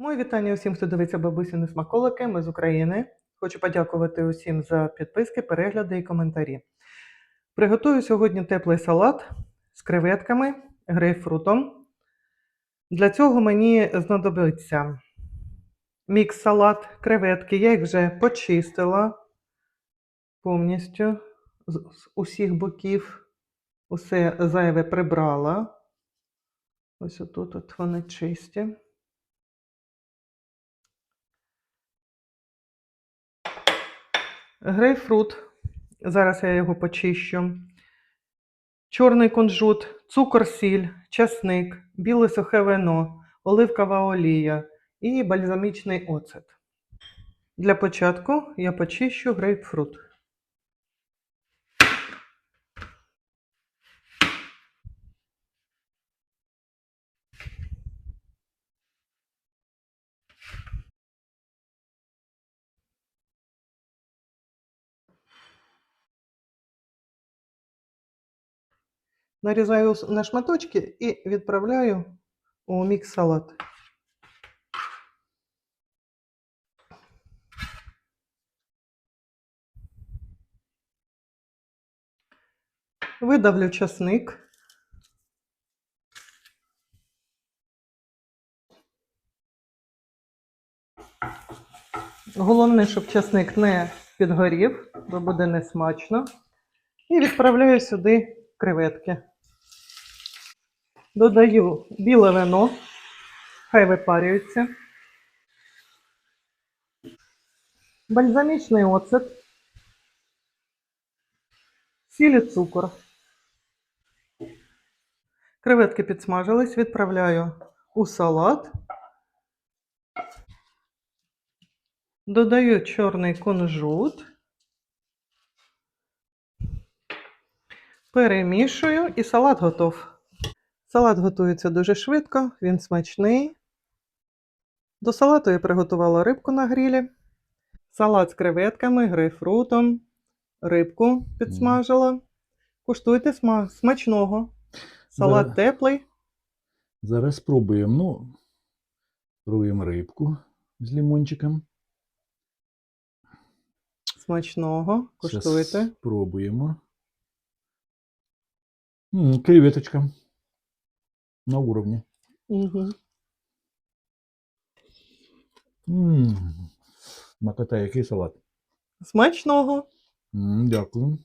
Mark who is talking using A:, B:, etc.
A: Мої вітання усім, хто дивиться бабусіни смаколики. Ми з України. Хочу подякувати усім за підписки, перегляди і коментарі. Приготую сьогодні теплий салат з креветками, грейпфрутом. Для цього мені знадобиться мікс салат, креветки. Я їх вже почистила повністю з усіх боків. Усе зайве прибрала. Ось отут от вони чисті. Грейпфрут. Зараз я його почищу. Чорний кунжут, цукор, сіль, часник, біле сухе вино, оливкова олія і бальзамічний оцет. Для початку я почищу грейпфрут. Нарізаю на шматочки і відправляю у мікс салат. Видавлю часник. Головне, щоб часник не підгорів, бо буде несмачно. І відправляю сюди креветки. Додаю біле вино, хай випарюється. Бальзамічний оцет, сіль і цукор. Креветки підсмажились, відправляю у салат. Додаю чорний кунжут. Перемішую і салат готов. Салат готується дуже швидко, він смачний. До салату я приготувала рибку на грілі. Салат з креветками, грейпфрутом, рибку підсмажила. Куштуйте сма- смачного. Салат
B: Да.
A: теплий.
B: Зараз спробуємо. Ну, спробуємо рибку з лимончиком.
A: Смачного. Куштуйте.
B: Спробуємо. М, Креветочка. На уровні.
A: Угу.
B: М, Макота, який салат.
A: Смачного.
B: М, Дякую.